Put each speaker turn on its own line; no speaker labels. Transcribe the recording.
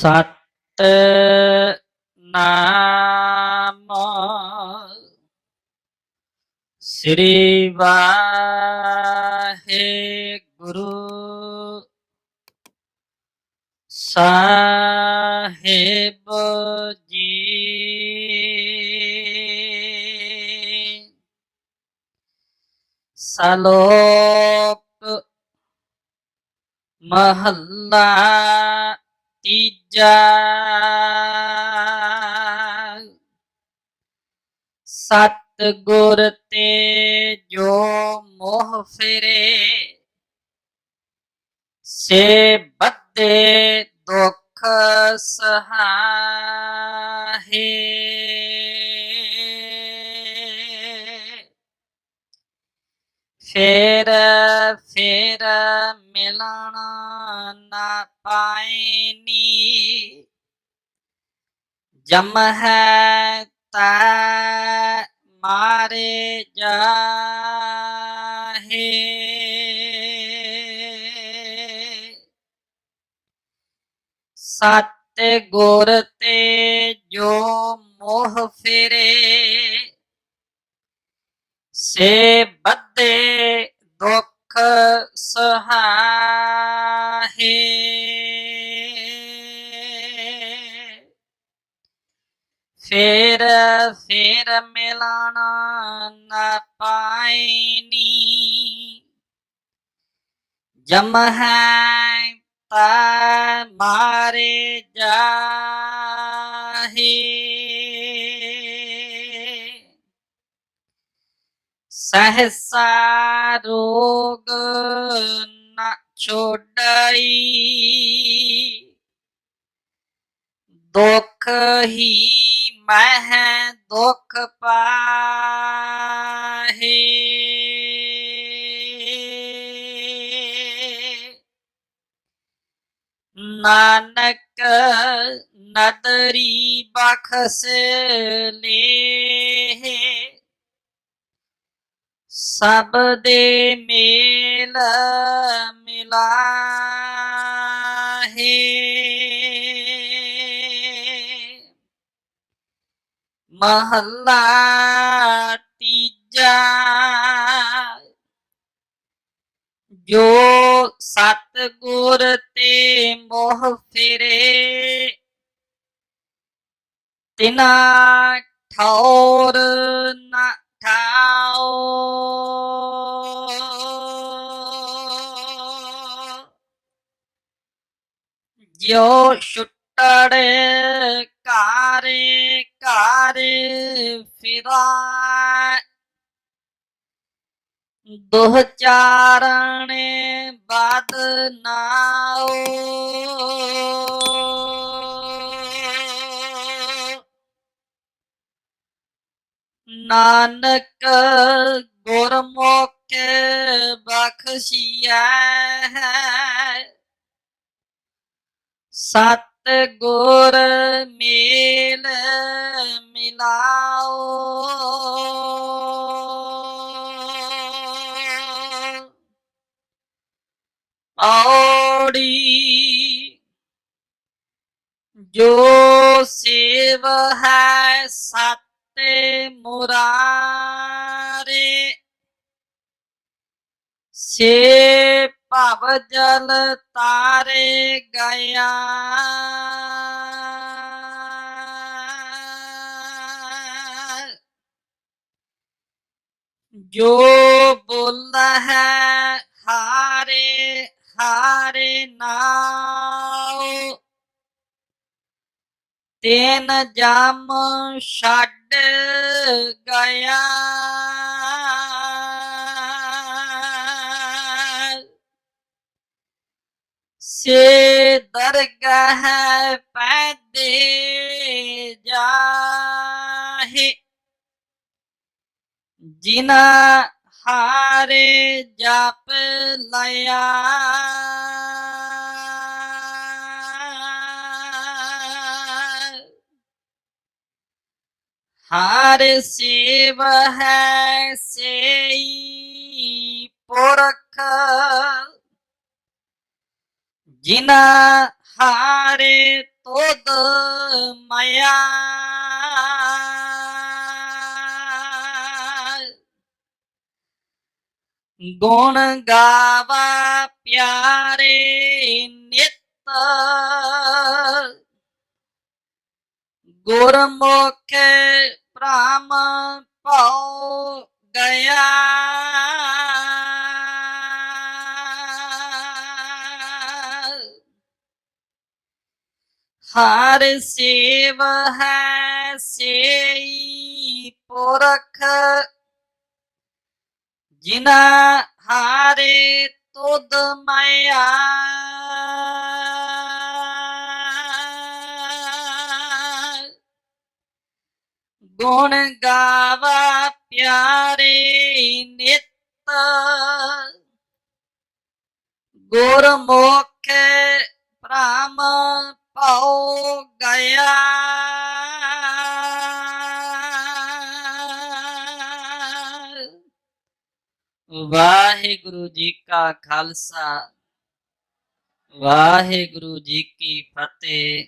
ਸਤ ਨਾਮ। ਸ੍ਰੀ ਵਾਹਿਗੁਰੂ ਸਾਹਿਬ ਜੀ। ਸਲੋਕ ਮਹੱਲਾ ਤੀਜਾ ਸਤ ਗੁਰ ਤੇ ਜੋ ਮੋਹ ਫਿਰੇ ਸੇ ਬੱਦੇ ਦੁਖ ਸਹਾਹੇ। ਪਾਇਨੀ ਜਮ ਹੈ ਤਾ ਮਾਰੇ ਜਾਹੇ। ਸਤ ਗੁਰ ਤੇ ਜੋ ਮੋਹ ਫਿਰੇ, ਸੇ ਬੱਦੇ ਦੁਖ ਸਹਾਹੇ ਫੇਰ ਫੇਰ ਮਿਲਣਾ ਨਾ ਪਾਇਨੀ ਜਮ ਹੈ ਤਾ ਮਾਰੇ ਜਾਹੇ। ਸਹਸਾ ਰੋਗ ਨ ਛੋੜਈ। ਦੁਖ ਹੀ ਮਹਿ ਦੁਖ ਪਾਹੇ। ਨਾਨਕ ਨਦਰੀ ਬਖਸ ਲੇ। ਸਭ ਦੇ ਮੇਲ ਮਿਲਾਹੇ। ਮਹੱਲਾ ਤੀਜਾ ਜੋ ਸਤ ਗੁਰ ਤੇ ਮੋਹ ਫਿਰੇ ਤਿਨਾ ਠੌਰ ਨਾ ਠਾਓ ਜੋ ਛੁੱਟੜ ਕਾਰੇ ਕਾਰੇ ਫਿਰਾ ਦੁਹ ਚਾਰਣੇ ਬਾਦ ਨਾਓ ਨਾਨਕ ਗੁਰਮੁਖ ਬਖਸ਼ੀਐ ਹੈ। ਸਤ ਗੁਰ ਮੇਲ ਮਿਲਾਓ। ਔੜੀ ਜੋ ਸੇਵ ਹੈ ਸਤੇ ਮੁਰਾਰੇ ਸੇ ਭਵ ਜਲ ਤਾਰੇ ਗਿਆ। ਜੋ ਬੋਲਦਾ ਹੈ ਹਾਰੇ ਹਾਰੇ ਨਾਉ। ਤੈਨ ਜਮ ਛੱਡ ਗਿਆ। ਸੇ ਦਰਗਾਹ ਪੈਦੇ ਜਾਹੇ। ਜਿਨਾ ਹਾਰੇ ਜਪ ਲਿਆ ਹਰ ਸੇਵ ਹੈ ਸੇਈ ਪੁਰਖ ਜਿਨਾ ਹਾਰੇ ਤੋਦ ਮਾਇਆ। ਗੁਣ ਗਾਵਾ ਪਿਆਰੇ ਨਿਤ। ਗੁਰਮੁਖ ਪ੍ਰਾਮ ਪਾਉ ਗਿਆ। ਹਰ ਸੇਵ ਹੈ ਸੇਈ ਪੁਰਖ। ਜਿਨਾ ਹਾਰੇ ਤੁਧ ਮਾਇਆ। ਗੁਣ ਗਾਵਾ ਪਿਆਰੇ ਨਿਤ। ਗੁਰਮੁਖ ਪ੍ਰਾਮ ਪਾਉ ਗਿਆ ਵਾਹਿਗੁਰੂ ਜੀ ਕਾ ਖਾਲਸਾ ਵਾਹਿਗੁਰੂ ਜੀ ਕੀ ਫਤਿਹ।